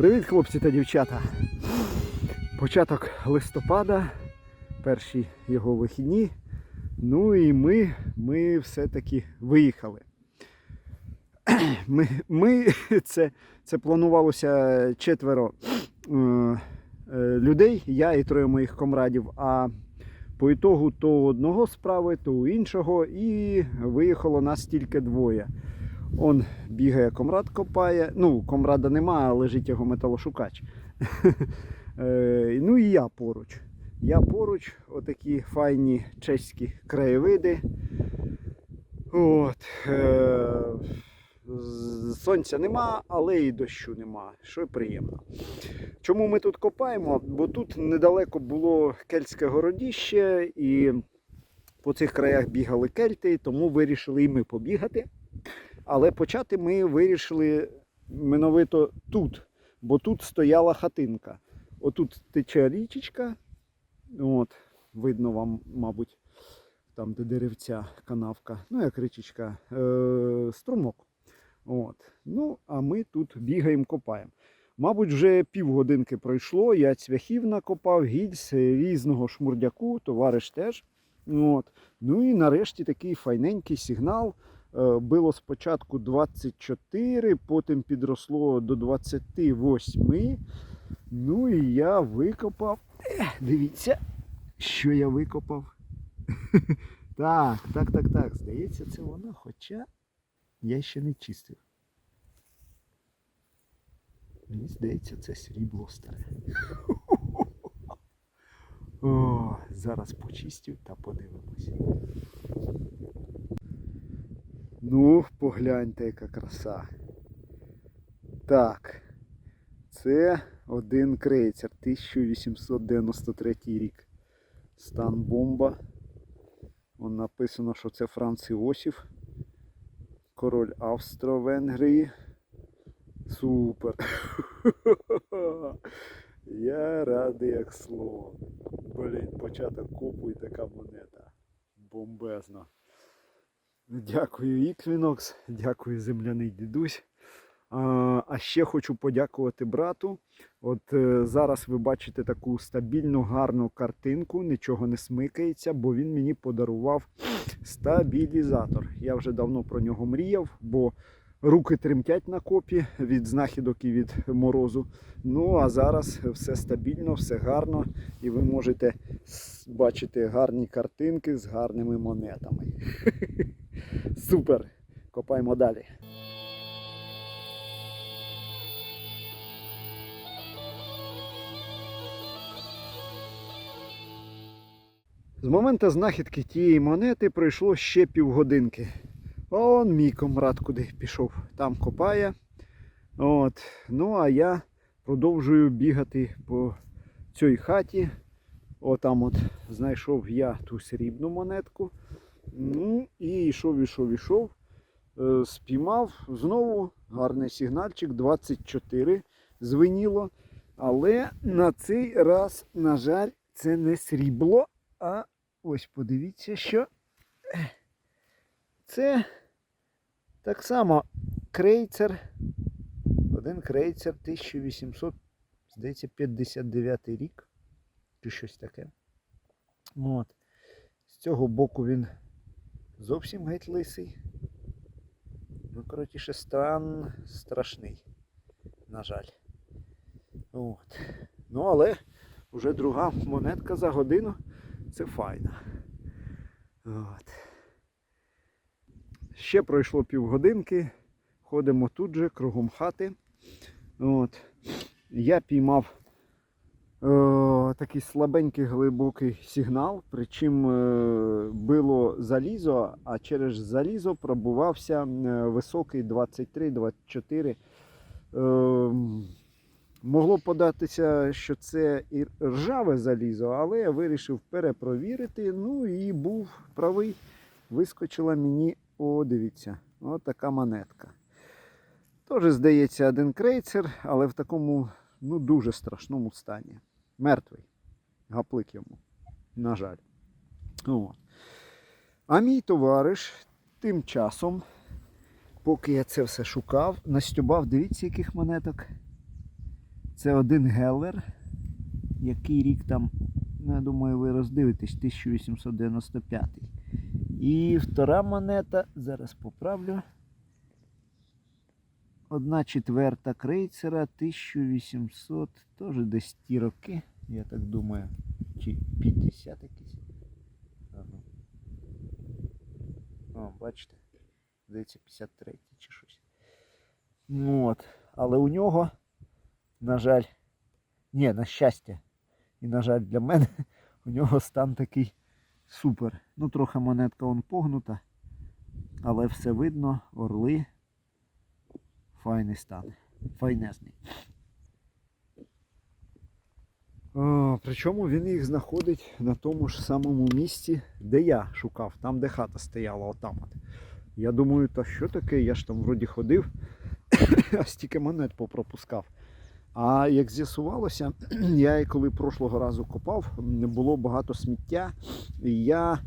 Привіт, хлопці та дівчата. Початок листопада, перші його вихідні. Ну і ми, ми все-таки виїхали. Ми, ми це, це планувалося четверо е, е, людей, я і троє моїх комрадів. А по ітогу то одного справи, то у іншого, і виїхало нас тільки двоє. Он бігає, комрад копає. Ну, комрада нема, а лежить його металошукач. Е, Ну і я поруч. Я поруч, отакі файні чеські краєвиди. От. Е, Сонця нема, але і дощу нема, що приємно. Чому ми тут копаємо? Бо тут недалеко було кельтське городіще, і по цих краях бігали кельти, тому вирішили і ми побігати. Але почати ми вирішили миновито тут, бо тут стояла хатинка. Отут тече річечка, от, видно вам, мабуть, там, де деревця, канавка, ну як річечка, е- струмок. От. Ну, а ми тут бігаємо, копаємо. Мабуть, вже півгодинки пройшло, я цвяхів накопав, гільз різного шмурдяку, товариш теж. От. Ну і нарешті такий файненький сигнал. Е, Було спочатку 24, потім підросло до 28. Ну і я викопав. Дивіться, що я викопав. Так, так, так, так. Здається, це воно, хоча я ще не чистив. Мені здається, це срібло старе. О, зараз почистю та подивимося. Ну, погляньте, яка краса. Так, це один крейцер, 1893 рік. Стан бомба. Вон написано, що це Франц Іосиф. Король Австро-Венгрії. Супер. Я радий як слон. Блін, початок копу і така монета. Бомбезна. Дякую, Іквінокс, дякую, земляний дідусь. А, ще хочу подякувати брату. От е, зараз ви бачите таку стабільну, гарну картинку, нічого не смикається, бо він мені подарував стабілізатор. Я вже давно про нього мріяв, бо руки тремтять на копі від знахідок і від морозу. Ну а зараз все стабільно, все гарно, і ви можете бачити гарні картинки з гарними монетами. Супер! Копаємо далі. З моменту знахідки тієї монети пройшло ще півгодинки. Он мій комрад куди пішов, там копає. От. Ну а я продовжую бігати по цій хаті. Отам от знайшов я ту срібну монетку. Ну і йшов, ішов, ішов. Е, Спіймав знову гарний сигнальчик 24 звеніло. Але на цей раз, на жаль, це не срібло. А ось подивіться, що це так само крейцер. Один крейцер 1800, здається, 59 рік. Чи щось таке. От. З цього боку він зовсім геть лисий. Ну, коротше, стан страшний. На жаль. От. Ну, але вже друга монетка за годину. Це файно. От. Ще пройшло півгодинки. Ходимо тут же, кругом хати. От. Я піймав е, такий слабенький глибокий сигнал, причому е, було залізо, а через залізо пробувався е, високий 23-24. Е, Могло податися, що це і ржаве залізо, але я вирішив перепровірити. Ну і був правий. Вискочила мені, о, дивіться, от така монетка. Теж, здається, один крейцер, але в такому ну, дуже страшному стані. Мертвий. Гаплик йому. На жаль. От. А мій товариш тим часом, поки я це все шукав, настюбав, дивіться, яких монеток. Це один гелер. Який рік там, ну, я думаю, ви роздивитесь, 1895. І втора монета, зараз поправлю. Одна четверта крейцера 1800, теж десь ті роки, я так думаю, чи 50 якісь. Ну. О, бачите? Здається, 53 чи щось. Ну от. Але у нього, на жаль, ні, на щастя, і на жаль для мене, у нього стан такий супер. Ну, трохи монетка он погнута, але все видно, орли. Файний стан. Файнезний. О, причому він їх знаходить на тому ж самому місці, де я шукав, там, де хата стояла, отам от. Я думаю, та що таке? Я ж там вроді ходив, а стільки монет попропускав. А як з'ясувалося, я і коли прошлого разу копав, було багато сміття, і я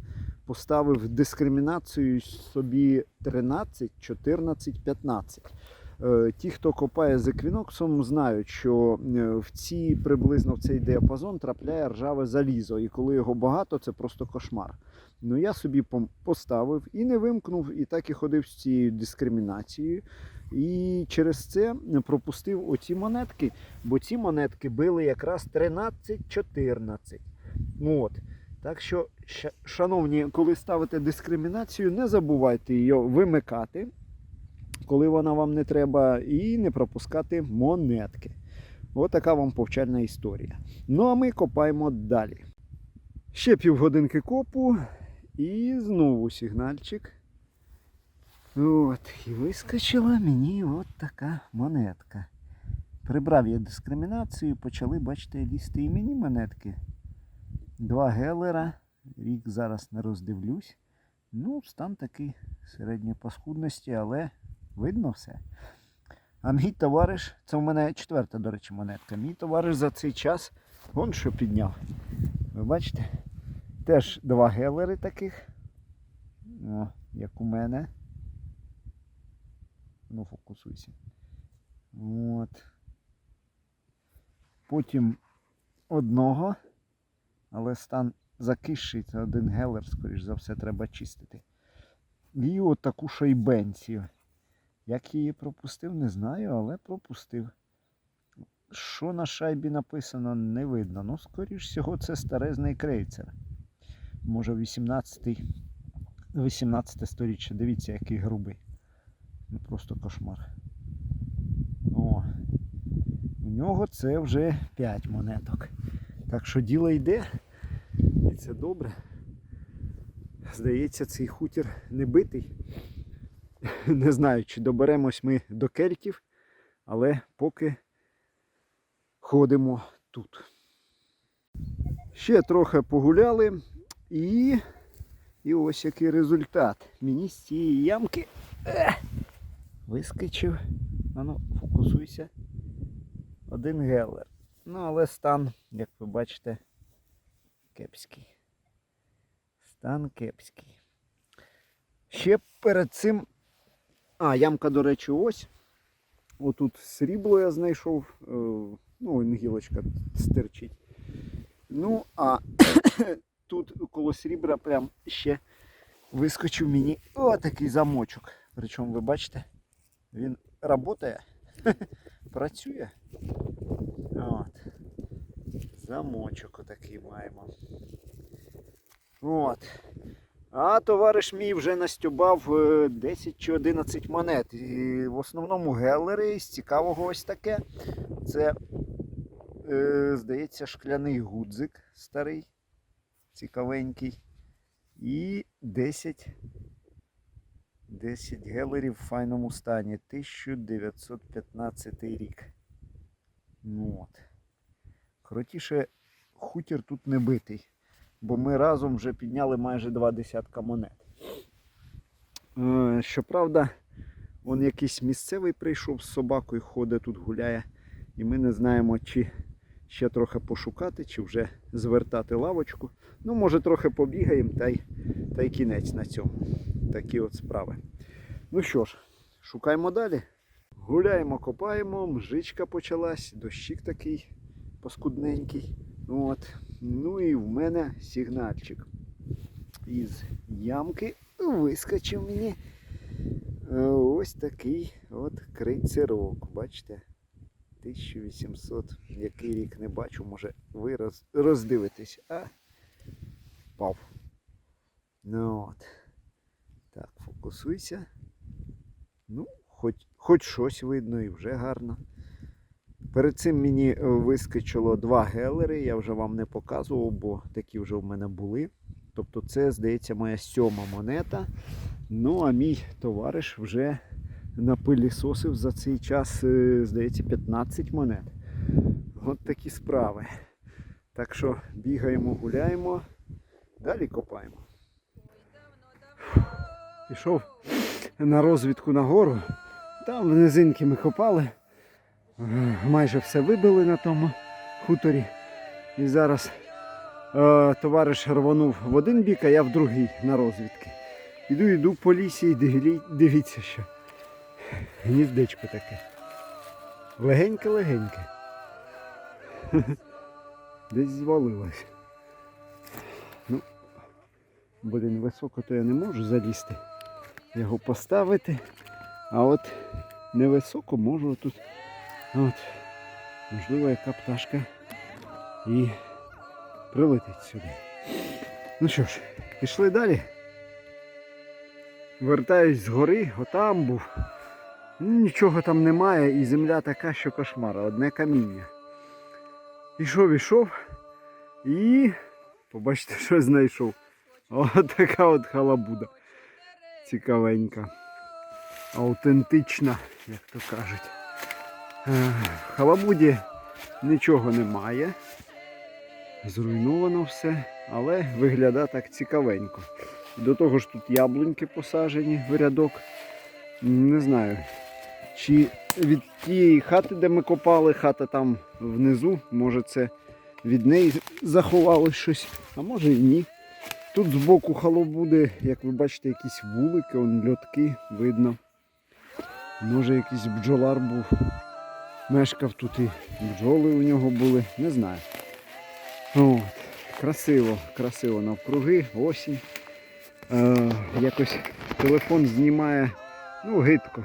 поставив дискримінацію собі 13, 14, 15. Е, Ті, хто копає з еквіноксом, знають, що е, в ці приблизно в цей діапазон трапляє ржаве залізо, і коли його багато, це просто кошмар. Ну я собі поставив і не вимкнув, і так і ходив з цією дискримінацією. І через це пропустив оці монетки, бо ці монетки били якраз 13-14. От. Так що, шановні, коли ставите дискримінацію, не забувайте її вимикати, коли вона вам не треба, і не пропускати монетки. Ось така вам повчальна історія. Ну а ми копаємо далі. Ще півгодинки копу і знову сигнальчик. От, і вискочила мені от така монетка. Прибрав я дискримінацію, почали, бачите, лізти і мені монетки. Два гелера. Рік зараз не роздивлюсь. Ну, стан такий середньої паскудності, але видно все. А мій товариш, це в мене четверта, до речі, монетка. Мій товариш за цей час вон що підняв. Ви бачите? Теж два гелери таких. О, як у мене. Ну, фокусуйся. От. Потім одного, але стан закисший, це один гелер, скоріш за все, треба чистити. І от таку шайбенцію. Як її пропустив, не знаю, але пропустив. Що на шайбі написано, не видно. Ну, скоріш всього, це старезний крейцер. Може 18 18 сторіччя. Дивіться, який грубий. Ну просто кошмар. О, у нього це вже 5 монеток. Так що діло йде. І це добре. Здається, цей хутір не битий. Не знаю, чи доберемось ми до кельтів, але поки ходимо тут. Ще трохи погуляли і, і ось який результат. Мені з цієї ямки ех, вискочив. Ану, фокусуйся. Один гелер. Ну, але стан, як ви бачите, кепський. Стан кепський. Ще перед цим. А, ямка, до речі, ось. Отут срібло я знайшов. е, Ну, гілочка стирчить. Ну, а тут коло срібра прям ще вискочив мені отакий замочок. Причому ви бачите, він працює, працює. От. Замочок отакий маємо. От. А товариш мій вже настюбав е, 10 чи 11 монет. І в основному гелери з цікавого ось таке. Це, е, здається, шкляний гудзик старий, цікавенький. І 10, 10 гелерів в файному стані. 1915 рік. Ну от. Крутіше, хутір тут не битий бо ми разом вже підняли майже два десятка монет. Е, Щоправда, он якийсь місцевий прийшов з собакою, ходить тут гуляє, і ми не знаємо, чи ще трохи пошукати, чи вже звертати лавочку. Ну, може, трохи побігаємо та й, та й кінець на цьому. Такі от справи. Ну що ж, шукаємо далі. Гуляємо, копаємо, мжичка почалась, дощик такий паскудненький. От. Ну і в мене сигнальчик. Із ямки вискочив мені е, ось такий от крейцерок. Бачите? 1800, який рік не бачу, може ви роз, роздивитесь. А впав. Ну от. Так, фокусуйся. Ну, хоч, хоч щось видно і вже гарно. Перед цим мені е, вискочило два гелери, я вже вам не показував, бо такі вже в мене були. Тобто це, здається, моя сьома монета. Ну, а мій товариш вже напилісосив за цей час, е, здається, 15 монет. От такі справи. Так що бігаємо, гуляємо, далі копаємо. Пішов на розвідку на гору. Там в низинки ми копали. Е, Майже все вибили на тому хуторі. І зараз е, товариш рванув в один бік, а я в другий на розвідки. Іду, йду по лісі і диві- дивіться, що гніздечко таке. Легеньке-легеньке. Десь звалилось. Ну, буде невисоко, то я не можу залізти. Його поставити. А от невисоко можу тут. От, можливо, яка пташка і прилетить сюди. Ну що ж, пішли далі. Вертаюсь з гори, отам був. Нічого там немає, і земля така, що кошмар, одне каміння. Ішов, ішов і побачите, що знайшов. Ось така от халабуда. Цікавенька. Аутентична, як то кажуть. В халабуді нічого немає. Зруйновано все, але виглядає так цікавенько. До того ж тут яблуньки посаджені в рядок. Не знаю, чи від тієї хати, де ми копали, хата там внизу, може це від неї заховалось щось, а може і ні. Тут збоку халабуди, як ви бачите, якісь вулики, он льотки видно. Може якийсь бджолар був. Мешкав тут і бджоли у нього були, не знаю. От. Красиво, красиво навкруги, осінь. Е, якось телефон знімає, ну, гидко.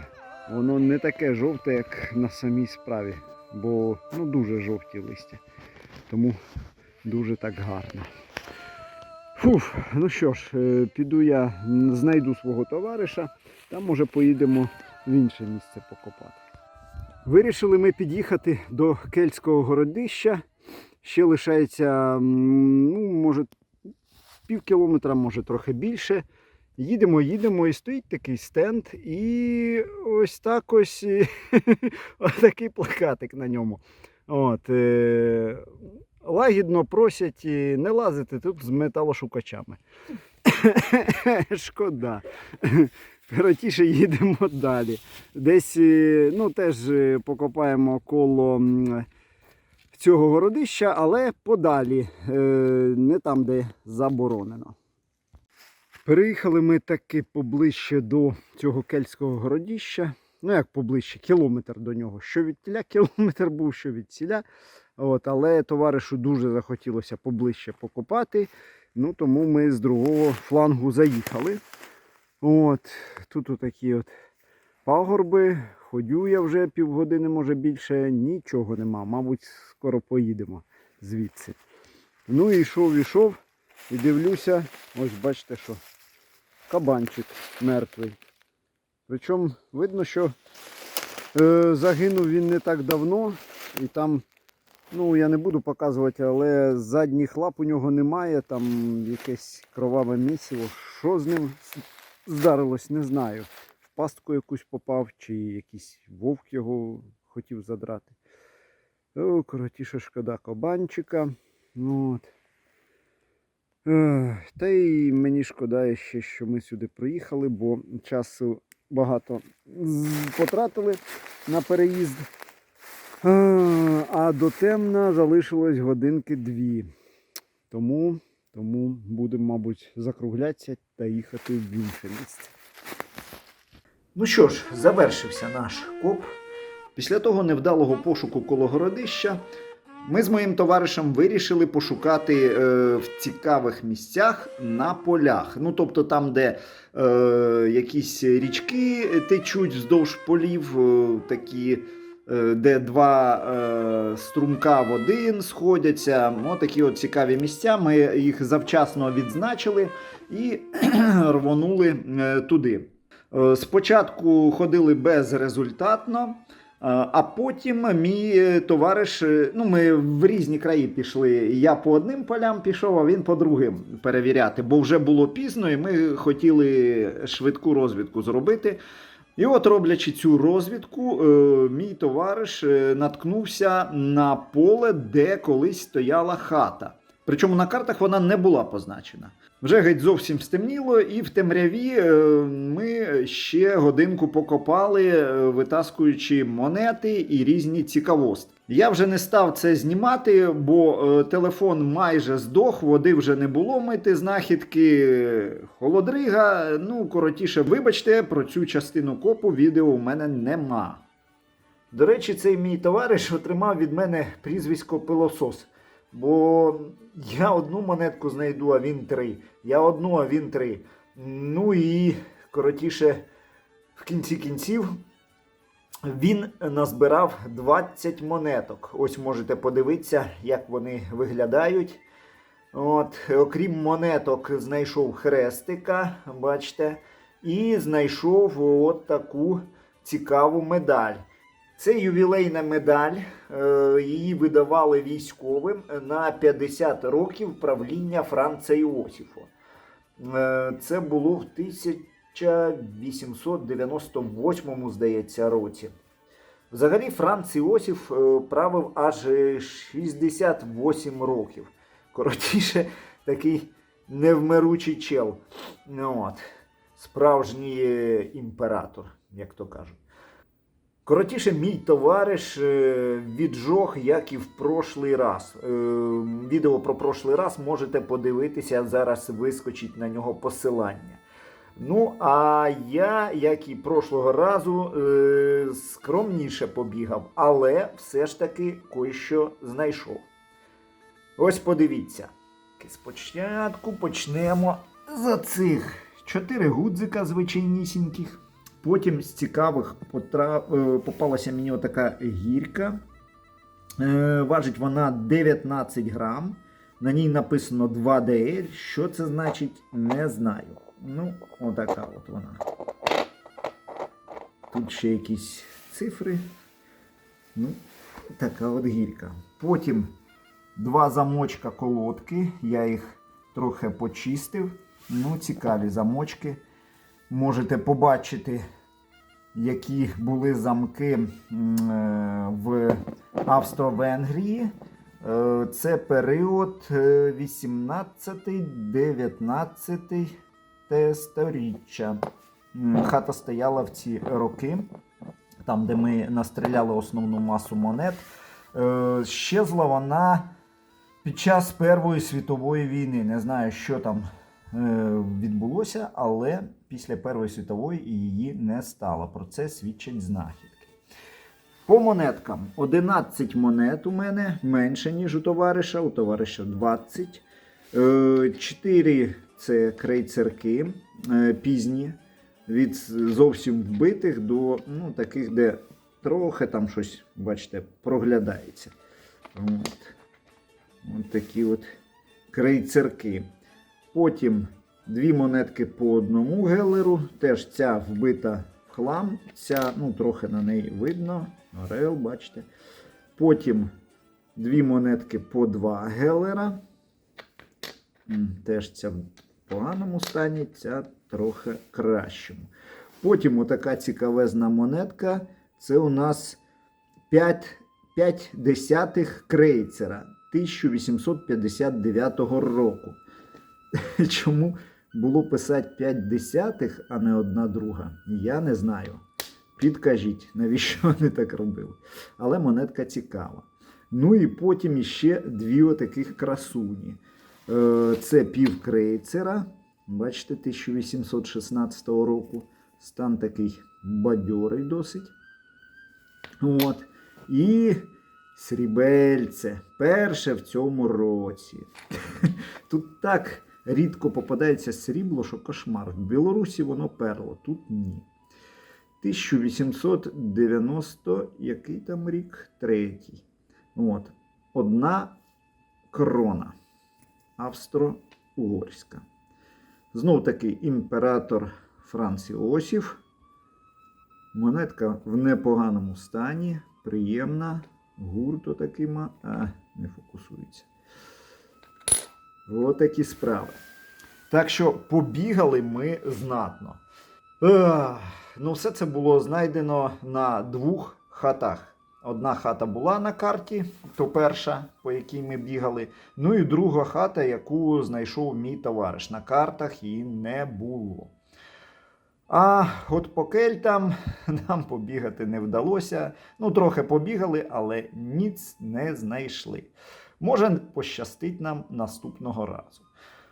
Воно не таке жовте, як на самій справі, бо ну, дуже жовті листя. Тому дуже так гарно. Фуф, ну що ж, е, піду я знайду свого товариша, там може поїдемо в інше місце покопати. Вирішили ми під'їхати до кельтського городища. Ще лишається, ну, може, пів кілометра, може трохи більше. Їдемо, їдемо, і стоїть такий стенд, і ось так ось такий плакатик на ньому. От, е, лагідно просять не лазити тут з металошукачами. Шкода. Коротіше, їдемо далі. Десь е, ну, теж е, покопаємо коло цього городища, але подалі, е, не там, де заборонено. Переїхали ми таки поближче до цього кельтського городища. Ну, як поближче, кілометр до нього. Що від тіля, кілометр був, що від ціля. От, але товаришу дуже захотілося поближче покопати. Ну, тому ми з другого флангу заїхали. От, тут отакі от пагорби. Ходю я вже півгодини, може більше, нічого нема. Мабуть, скоро поїдемо звідси. Ну і йшов, ішов і дивлюся, ось бачите, що кабанчик мертвий. Причому видно, що е, загинув він не так давно, і там, ну я не буду показувати, але задніх лап у нього немає, там якесь кроваве місиво. Що з ним здарилось, не знаю. В пастку якусь попав, чи якийсь вовк його хотів задрати. О, коротіше шкода кабанчика. Ну, от. Та й мені шкода ще, що ми сюди приїхали, бо часу багато потратили на переїзд. А до темна залишилось годинки дві. Тому, тому будемо, мабуть, закруглятися та їхати в інше місце. Ну що ж, завершився наш коп. Після того невдалого пошуку коло городища ми з моїм товаришем вирішили пошукати е, в цікавих місцях на полях. Ну, тобто там, де е, якісь річки течуть вздовж полів, е, такі, де два е, струмка в один сходяться. Ну, такі от цікаві місця. Ми їх завчасно відзначили і рвонули е, туди. Е, Спочатку ходили безрезультатно. А потім мій е, товариш, е, ну ми в різні краї пішли. Я по одним полям пішов, а він по другим перевіряти, бо вже було пізно, і ми хотіли швидку розвідку зробити. І от, роблячи цю розвідку, е, мій товариш е, наткнувся на поле, де колись стояла хата. Причому на картах вона не була позначена. Вже геть зовсім стемніло, і в темряві е, ми ще годинку покопали, е, витаскуючи монети і різні цікавостки. Я вже не став це знімати, бо е, телефон майже здох, води вже не було мити знахідки, холодрига. Ну, коротіше, вибачте, про цю частину копу відео у мене нема. До речі, цей мій товариш отримав від мене прізвисько пилосос. Бо я одну монетку знайду, а він три. Я одну, а він три. Ну і коротіше, в кінці кінців він назбирав 20 монеток. Ось можете подивитися, як вони виглядають. От, окрім монеток, знайшов хрестика, бачите, і знайшов от таку цікаву медаль. Це ювілейна медаль. е, Її видавали військовим на 50 років правління Франца Іосифа. Е, Це було в 1898, здається, році. Взагалі, Франц Іосиф е, правив аж 68 років. Коротіше, такий невмиручий чел. От. Справжній імператор, як то кажуть. Коротіше, мій товариш е, віджог, як і в прошлий раз. Е, Відео про прошлий раз можете подивитися, зараз вискочить на нього посилання. Ну, а я, як і прошлого разу, е, скромніше побігав, але все ж таки кое-що знайшов. Ось подивіться. Спочатку почнемо за цих чотири гудзика звичайнісіньких. Потім з цікавих потра... е, попалася мені отака гірка. Е, Важить вона 19 грам. На ній написано 2DL. Що це значить, не знаю. Ну, отака от вона. Тут ще якісь цифри. Ну, така от гірка. Потім два замочка колодки. Я їх трохи почистив. Ну, цікаві замочки. Можете побачити, які були замки е, в Австро-Венгрії. Е, Це період е, 18-19 сторіччя. Хата стояла в ці роки, там, де ми настріляли основну масу монет. Е, Щезла вона під час Першої світової війни. Не знаю, що там е, відбулося, але після Першої світової її не стало. Про це свідчать знахідки. По монеткам 11 монет у мене менше, ніж у товариша, у товариша 20. 4 це крейцерки е, пізні, від зовсім вбитих до ну, таких, де трохи там щось, бачите, проглядається. От. От такі от крейцерки. Потім дві монетки по одному гелеру. Теж ця вбита в хлам, ця, ну, трохи на неї видно. Орел, бачите. Потім дві монетки по два гелера. Теж ця в поганому стані, ця трохи кращому. Потім отака цікавезна монетка. Це у нас 5, 5 десятих крейцера 1859 року. Чому було писати 5 десятих, а не одна друга? Я не знаю. Підкажіть, навіщо вони так робили. Але монетка цікава. Ну і потім іще дві отаких красуні. Е, Це пів крейцера. Бачите, 1816 року. Стан такий бадьорий досить. От. І срібельце. Перше в цьому році. Тут так рідко попадається срібло, що кошмар. В Білорусі воно перло, тут ні. 1890, який там рік? Третій. От. Одна крона. Австро-Угорська. Знов таки імператор Франц Іосиф. Монетка в непоганому стані, приємна. Гурту такий ма. А, не фокусується. Отакі справи. Так що побігали ми знатно. Ех, ну, все це було знайдено на двох хатах. Одна хата була на карті, то перша, по якій ми бігали. Ну і друга хата, яку знайшов мій товариш. На картах її не було. А от по кельтам нам побігати не вдалося. Ну, трохи побігали, але ніц не знайшли. Може, пощастить нам наступного разу.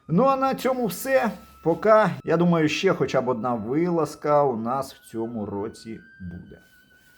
Ну а на цьому все. Поки, я думаю, ще хоча б одна вилазка у нас в цьому році буде.